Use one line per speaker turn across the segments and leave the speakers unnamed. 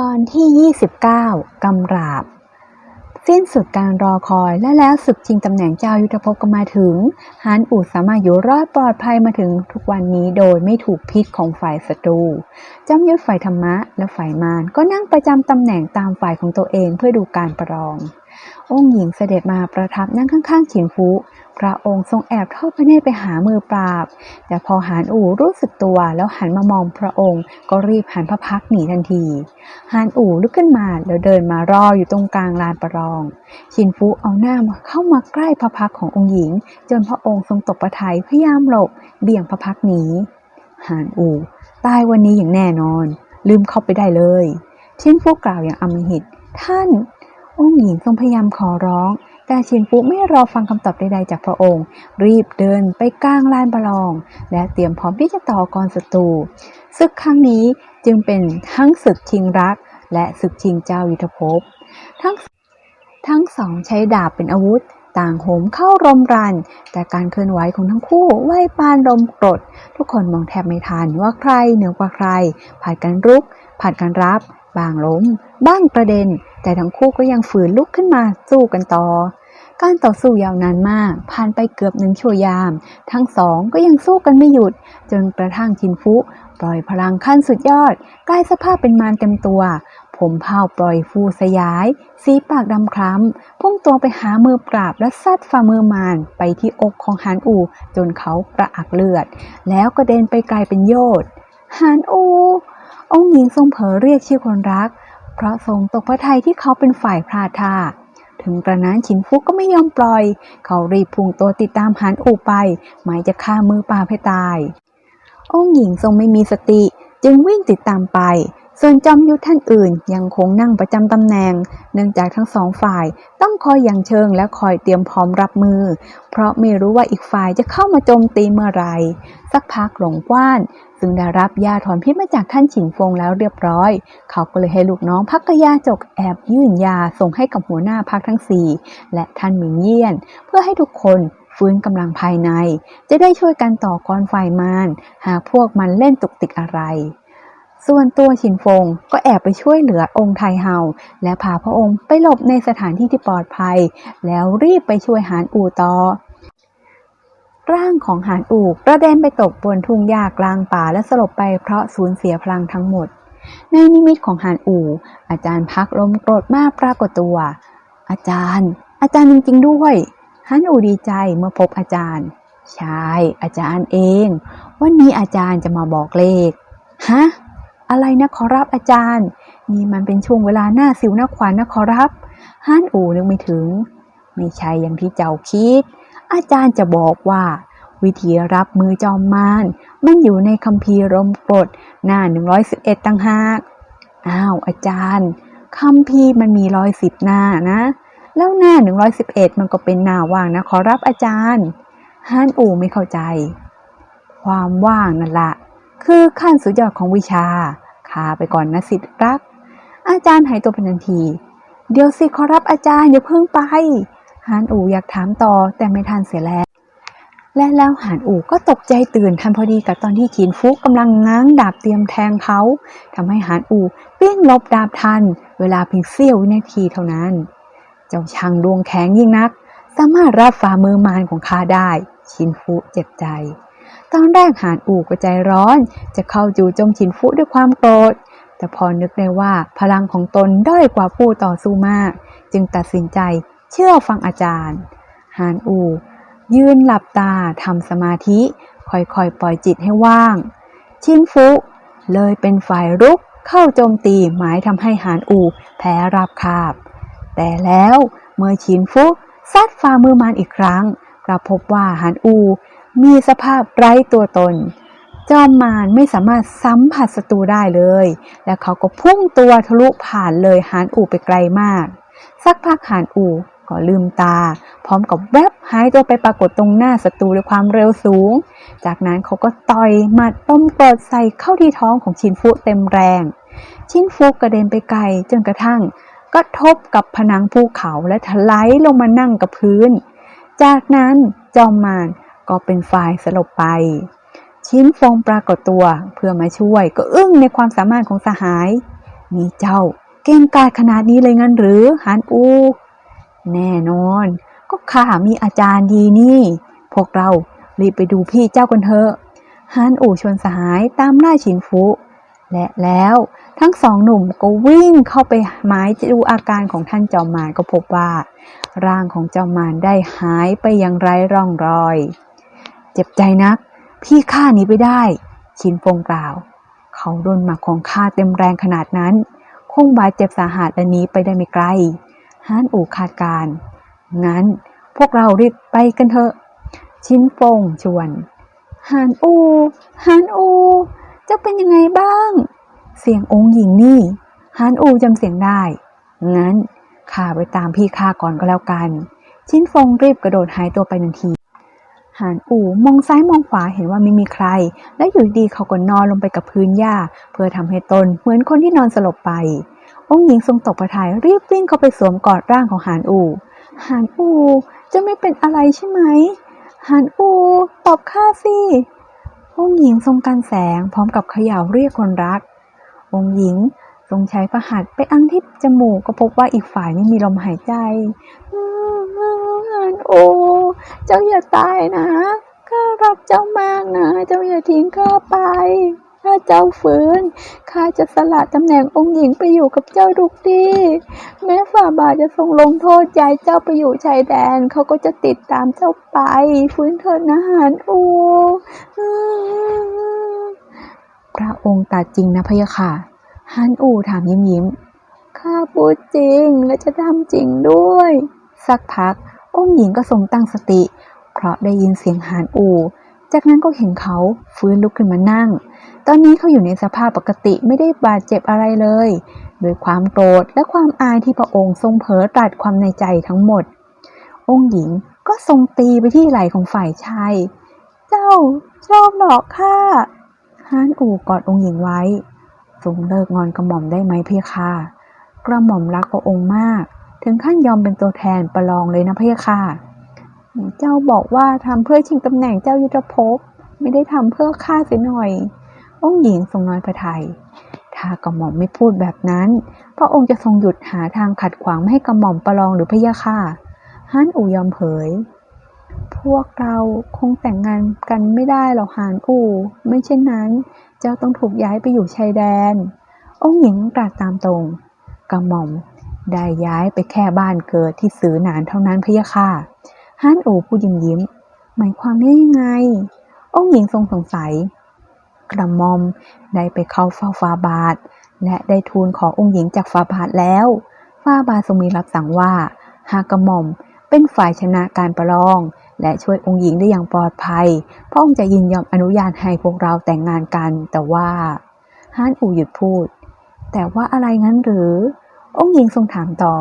ตอนที่ 29 กำราบ สิ้นสุดการรอคอยและแล้วศึกชิงตำแหน่งเจ้ายุทธภพก็มาถึงฮานอูดสามารถอยู่รอดปลอดภัยมาถึงทุกวันนี้โดยไม่ถูกพิษของฝ่ายศัตรูจำยุทธฝ่ายธรรมะและฝ่ายมารก็นั่งประจำตำแหน่งตามฝ่ายของตัวเองเพื่อดูการประลอง องค์หญิงเสด็จมาประทับนั่งข้างๆฉินฟู พระองค์ทรงแอบทอดพระเนตรไปหามือปราบ แต่พอหานอู่รู้สึกตัวแล้วหันมามองพระองค์ ก็รีบหันพระพักหนีทันทีฮานอู่ลุกขึ้นมาแล้วเดินมารออยู่ตรงกลางลานประลองชินฟูเอาหน้าเข้ามาใกล้พระพักขององค์หญิง จนพระองค์ทรงตกประทัยพยายามหลบเบี่ยงพระพักหนีฮานอู่ตายวันนี้อย่างแน่นอน ลืมเข้าไปได้เลยชินฟูกล่าวอย่างอำมหิต ท่าน องค์หญิงทรงพยายามขอร้อง แต่ชินฟูไม่รอฟังคำตอบใดๆจากพระองค์ รีบเดินไปกลางลานประลอง และเตรียมพร้อมที่จะต่อกรศัตรูศึกครั้งนี้จึงเป็นทั้งศึกชิงรัก และศึกชิงเจ้ายุทธภพ ทั้งทั้งสองใช้ดาบเป็นอาวุธ ต่างโหมเข้ารมรัน แต่การเคลื่อนไหวของทั้งคู่ไหวปานลมกรด ทุกคนมองแทบไม่ทันว่าใครเหนือกว่าใครผ่านการรุกผ่านการรับ บางล้ม บ้างกระเด็น แต่ทั้งคู่ก็ยังฝืนลุกขึ้นมาสู้กันต่อ การต่อสู้ยาวนานมาก ผ่านไปเกือบหนึ่งชั่วยาม ทั้งสองก็ยังสู้กันไม่หยุด จนกระทั่งชินฟุ ปล่อยพลังขั้นสุดยอดกลายสภาพเป็นมารเต็มตัว ผมเผาปล่อยฟูสยาย สีปากดำคล้ำพุ่งตัวไปหามือปราบและซัดฝ่ามือมารไปที่อกของฮานอู จนเขากระอักเลือด แล้วก็เด็นไปไกลเป็นโยดฮานอู องค์หญิงทรงเผลอเรียกชื่อคนรัก เพราะทรงตกพระทัยที่เขาเป็นฝ่ายพลาดท่าถึงกระนั้นฉินฟุกก็ไม่ยอมปล่อย เขารีบพุ่งตัวติดตามหานอูไป หมายจะฆ่ามือปราให้ตาย องค์หญิงทรงไม่มีสติจึงวิ่งติดตามไป ส่วนจอมยุทธท่านอื่นยังคงนั่งประจำตำแหน่ง เนื่องจากทั้งสองฝ่ายต้องคอยอย่างเชิงและคอยเตรียมพร้อมรับมือ เพราะไม่รู้ว่าอีกฝ่ายจะเข้ามาโจมตีเมื่อไรสักพักหลงว่าน ซึ่งได้รับยาถอนพิษมาจากท่านฉินฟงแล้วเรียบร้อย เขาก็เลยให้ลูกน้องพักกยาจกแอบยื่นยาส่งให้กับหัวหน้าพักทั้งสี่และท่านหมิงเยี่ยน เพื่อให้ทุกคนฟื้นกำลังภายใน จะได้ช่วยกันต่อกรฝ่ายมารหากพวกมันเล่นตุกติกอะไร ส่วนตัวฉินฟงก็แอบไปช่วยเหลือองค์ไทเฮาและพาพระองค์ไปหลบในสถานที่ที่ปลอดภัย แล้วรีบไปช่วยหานอูต่อร่างของหานอูกระเด็นไปตกบนทุ่งหญ้ากลางป่าและสลบไปเพราะสูญเสียพลังทั้งหมด ในนิมิตของหานอู อาจารย์พักลมโกรธมากปรากฏตัว อาจารย์ อาจารย์จริง ๆ ด้วยฮานอูดีใจเมื่อพบอาจารย์ ใช่ อาจารย์เอง วันนี้อาจารย์จะมาบอกเลข ฮะ อะไรนะขอรับอาจารย์ นี่มันเป็นช่วงเวลาหน้าสิวหน้าขวัญนนะขอรับฮั่นอูนึกไม่ถึง ไม่ใช่อย่างที่เจ้าคิด อาจารย์จะบอกว่า วิธีรับมือจอมมารมันอยู่ในคัมภีร์รมกฎหน้า 111ตั้งหากอ้าวอาจารย์คัมภีร์มันมีร้อยสิบหน้านะ แล้วหน้า 111 มันก็เป็นหน้าว่างนะขอรับอาจารย์ฮั่นอูไม่เข้าใจ ความว่างนั่นละคือขั้นสุดยอดของวิชาาไปก่อนนะสิทธิ์รัก อาจารย์หายตัวเป็นทันที เดี๋ยวสิขอรับอาจารย์อย่าเพิ่งไป ฮานอูอยากถามต่อแต่ไม่ทันเสียแล้ว และแล้วหานอูก็ตกใจตื่นทันพอดีกับตอนที่ขีนฟุกกำลังง้างดาบเตรียมแทงเขาทำให้หานอูเปี้ยงลบดาบทัน เวลาเพียงเสี้ยววินาทีเท่านั้น เจ้าช่างดวงแข็งยิ่งนัก สามารถรับฝ่ามือมารของข้าได้ ชินฟุเจ็บใจ ตอนแรกหานอูก็ใจร้อน จะเข้าจู่โจมชินฟุด้วยความโกรธ แต่พอนึกได้ว่าพลังของตนด้อยกว่าผู้ต่อสู้มาก จึงตัดสินใจเชื่อฟังอาจารย์ หานอูยืนหลับตาทำสมาธิ ค่อยๆ ปล่อยจิตให้ว่าง ชินฟุเลยเป็นฝ่ายรุกเข้าโจมตีหมายทำให้หานอูแพ้ราบคาบ แต่แล้วเมื่อชินฟุซัดฝ่ามือมานอีกครั้งกลับพบว่าหานอู มีสภาพไร้ตัวตน จอมมารไม่สามารถสัมผัสศัตรูได้เลย และเขาก็พุ่งตัวทะลุผ่านเลยหานอู่ไปไกลมาก สักพักหานอู่ก็ลืมตา พร้อมกับแวบหายตัวไปปรากฏตรงหน้าศัตรูด้วยความเร็วสูง จากนั้นเขาก็ต่อยหมัดต้มกรดใส่เข้าที่ท้องของชินฟุเต็มแรง ชินฟุกระเด็นไปไกลจนกระทั่งกระทบกับผนังภูเขาและถลายลงมานั่งกับพื้น จากนั้นจอมมาร ก็เป็นฝ่ายสลบไป ชิ้นฟงปรากฏตัวเพื่อมาช่วย ก็อึ้งในความสามารถของสหาย มีเจ้าเก่งกาจขนาดนี้เลยงั้นหรือฮานอู แน่นอน ก็ข้ามีอาจารย์ดีนี่ พวกเรารีบไปดูพี่เจ้ากันเถอะฮานอูชวนสหายตามล่าฉินฟุและแล้วทั้งสองหนุ่มก็วิ่งเข้าไปหมายดูอาการของท่านจอมมารก็พบว่า ร่างของจอมมารได้หายไปอย่างไร้ร่องรอย เจ็บใจนัก พี่ข้าหนีไปได้ ชินฟงกล่าว เขาโดนหมักของข้าเต็มแรงขนาดนั้น คงบาดเจ็บสาหัสและหนี้ไปได้ไม่ไกลฮานอู่คาดการ งั้นพวกเรารีบไปกันเถอะ ชินฟงชวนฮานอูฮานอูเจ้าเป็นยังไงบ้าง เสียงองค์หญิงนี่ฮานอูจำเสียงได้ งั้นข้าไปตามพี่ข้าก่อนก็แล้วกัน ชินฟงรีบกระโดดหายตัวไปทันทีานอู่มองซ้ายมองขวาเห็นว่าไม่มีใคร และอยู่ดีเขาก็นอนลงไปกับพื้นหญ้า เพื่อทำให้ตนเหมือนคนที่นอนสลบไป องค์หญิงทรงตกพระทัยรีบวิ่งเข้าไปสวมกอดร่างของหานอู่หานอู่จะไม่เป็นอะไรใช่ไหมหานอู่ตอบข้าสิองค์หญิงทรงการแสงพร้อมกับเขย่าเรียกคนรัก องค์หญิงทรงใช้พระหัตถ์ไปอังที่จมูกก็พบว่าอีกฝ่ายไม่มีลมหายใจหานอู่ เจ้าอย่าตายนะ ข้ารักเจ้ามากนะ เจ้าอย่าทิ้งข้าไป ถ้าเจ้าฝืน ข้าจะสละตำแหน่งองค์หญิงไปอยู่กับเจ้าทุกที่ แม้ฝ่าบาทจะทรงลงโทษย้ายเจ้าไปอยู่ชายแดน เขาก็จะติดตามเจ้าไป ฟื้นเถิดนะหานอูพระองค์ตรัดจริงนะพะยะค่ะฮานอูถามยิ้มยิ้มข้าพูดจริงและจะทำจริงด้วย สักพัก องค์หญิงก็ทรงตั้งสติ เพราะได้ยินเสียงหานอูจากนั้นก็เห็นเขาฟื้นลุกขึ้นมานั่ง ตอนนี้เขาอยู่ในสภาพปกติไม่ได้บาดเจ็บอะไรเลยโดยความโกรธและความอายที่พระองค์ทรงเผลอตรัสความในใจทั้งหมด องค์หญิงก็ทรงตีไปที่ไหล่ของฝ่ายชาย เจ้าชอบหลอกข้าฮานอูกอดองค์หญิงไว้ ทรงเลิกงอนกระหม่อมได้ไหมพี่ค่ะ กระหม่อมรักพระองค์มาก ถึงขั้นยอมเป็นตัวแทนประลองเลยนะพี่ค่ะ เจ้าบอกว่าทำเพื่อชิงตำแหน่งเจ้ายุทธภพไม่ได้ทำเพื่อข้าเสียหน่อย องค์หญิงทรงน้อยพระไทย ถ้ากระหม่อมไม่พูดแบบนั้น พระองค์จะทรงหยุดหาทางขัดขวางไม่ให้กระหม่อมประลองหรือพะยะค่ะฮั่นอูยอมเผย พวกเราคงแต่งงานกันไม่ได้หรอกฮานอู่ ไม่เช่นนั้น เจ้าต้องถูกย้ายไปอยู่ชายแดน องค์หญิงตรัสตามตรงกระหม่อม ได้ย้ายไปแค่บ้านเกิดที่สือหนานเท่านั้นพะยะค่ะฮั่นอูพูดยิ้มยิ้ม หมายความได้ยังไง องค์หญิงทรงสงสัย กระมอมได้ไปเข้าเฝ้าฟาบาท และได้ทูลขอองค์หญิงจากฟาบาทแล้ว ฟาบาททรงมีรับสั่งว่าหากกระหม่อมเป็นฝ่ายชนะการประลอง และช่วยองค์หญิงได้อย่างปลอดภัย พระองค์จะยินยอมอนุญาตให้พวกเราแต่งงานกัน แต่ว่าฮานอูหยุดพูด แต่ว่าอะไรงั้นหรือ องค์หญิงทรงถามต่อ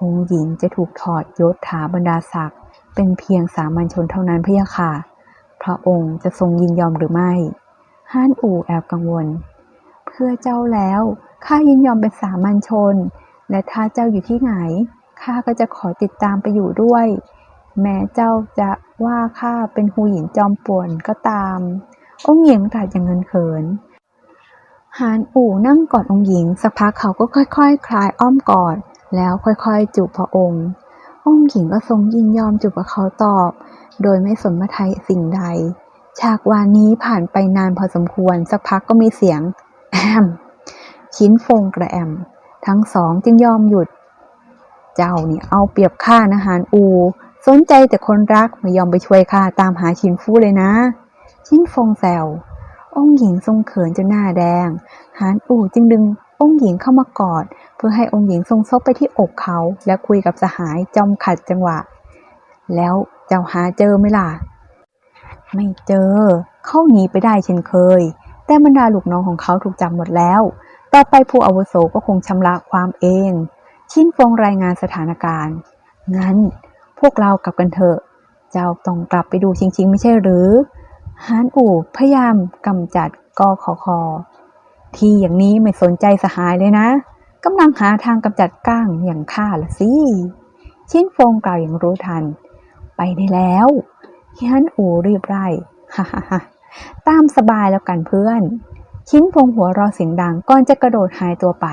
องค์หญิงจะถูกถอดยศถาบรรดาศักดิ์เป็นเพียงสามัญชนเท่านั้นพะยะค่ะ พระองค์จะทรงยินยอมหรือไม่ฮานอูแอบกังวล เพื่อเจ้าแล้วข้ายินยอมเป็นสามัญชน และถ้าเจ้าอยู่ที่ไหนข้าก็จะขอติดตามไปอยู่ด้วย แม้เจ้าจะว่าข้าเป็นหูหญิงจอมป่วนก็ตาม องค์หญิงตรัสอย่างเงินเขิน ฮานอู่นั่งกอดองค์หญิง สักพักเขาก็ค่อยๆคคลายอ้อมกอด แล้วค่อยๆ จูบพระองค์ องค์หญิงก็ทรงยินยอมจูบกับเขาตอบ โดยไม่สนมาไทยสิ่งใด ฉากวานนี้ผ่านไปนานพอสมควร สักพักก็มีเสียงแอมชิ้นฟงกระแอม ทั้งสองจึงยอมหยุด เจ้าเนี่ยเอาเปรียบข้านะฮานอู สนใจแต่คนรักไม่ยอมไปช่วยข้าตามหาชินฟู่เลยนะ ชินฟงแซว องค์หญิงทรงเขินจนหน้าแดงฮานอู่จึงดึงองค์หญิงเข้ามากอด เพื่อให้องค์หญิงทรงซบไปที่อกเขา และคุยกับสหายจอมขัดจังหวะ แล้วเจ้าหาเจอไหมล่ะ ไม่เจอ เข้าหนีไปได้เช่นเคย แต่บรรดาลูกน้องของเขาถูกจับหมดแล้ว ต่อไปผู้อาวุโสก็คงชำระความเอง ชินฟงรายงานสถานการณ์ งั้นพวกเรากลับกันเถอะ เจ้าต้องกลับไปดูจริง ๆ ไม่ใช่หรือ ฮานอู่พยายามกำจัดกอขอคอ ที่อย่างนี้ไม่สนใจสหายเลยนะกำลังหาทางกำจัดก้างอย่างข้าละสิชินฟงกล่าวอย่างรู้ทัน ไปได้แล้วฮานอู่รีบไล่ฮ่าฮ่าฮ่าตามสบายแล้วกันเพื่อน ชิ้นพงหัวรอเสียงดังก่อนจะกระโดดหายตัวไป